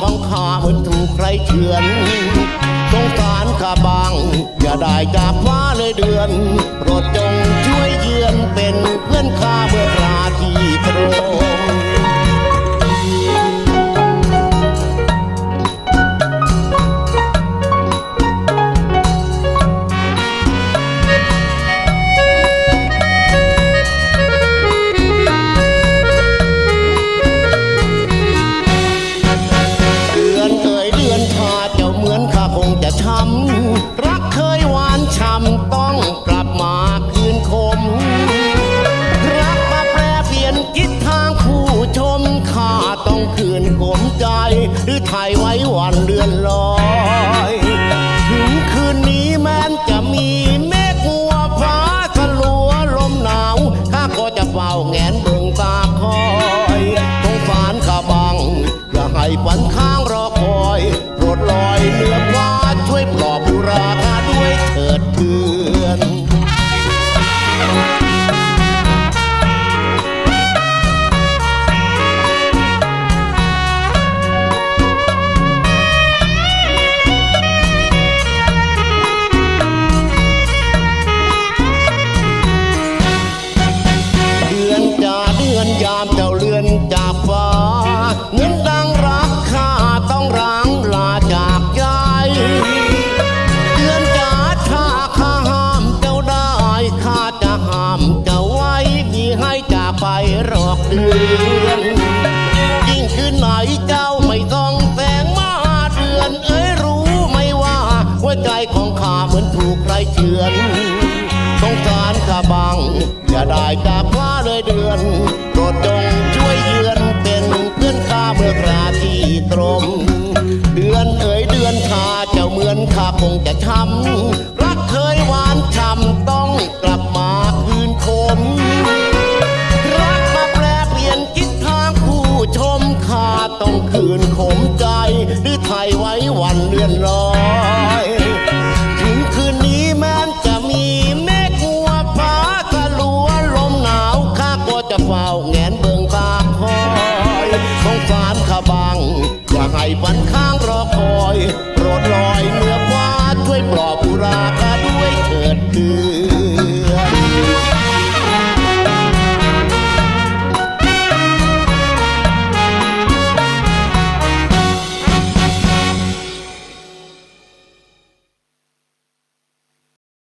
ของข้าเหมือนถูกใครเฉือนสงสารข้าบาง อย่าได้จากฟ้าเลยเดือน โปรดจงช่วยเยือนเป็นเพื่อนข้าเมื่อราที จะช้ำรักเคยหวานช่ำต้องกลับมาคืนคม รักมาแปรเปลี่ยนทิศทางผู้ชมข้าต้องคืนกลมใจ หรือถ่ายไว้วันเดือนลอย ถึงคืนนี้แม้นจะมีเมฆมัวฟ้าสลัวลมหนาวข้าก็จะเฝ้าแงนเบิ่งตาคอยสงสารข้าบัง อย่าให้ฝันข้างรอคอยโปรดลอยเนื้อ เดือน ยิ่งคืนไหนเจ้าไม่ต้องแต่งมาเดือน เอ้ยรู้ไหม่ว่าหัวใจของข้าเหมือนถูกใครเฉือนสงสารข้าบังอย่าได้จากฟ้าเลยเดือนโปรดจงช่วยเยือนเป็นเพื่อนข้าเมื่อคราที่ตรงเดือนเอ๋ยเดือนข้าเจ้าเหมือนข้าคงจะช้ำ หรือไทยไว้วันเลื่อนลอยถึงคืนนี้แม้นจะมีเมฆมัวฟ้าสลัวลมหนาวข้าก็จะเฝ้าแงนเบิ่งตาคอยสงสารข้าบัง อย่าให้ฝันข้างรอคอยโปรดลอย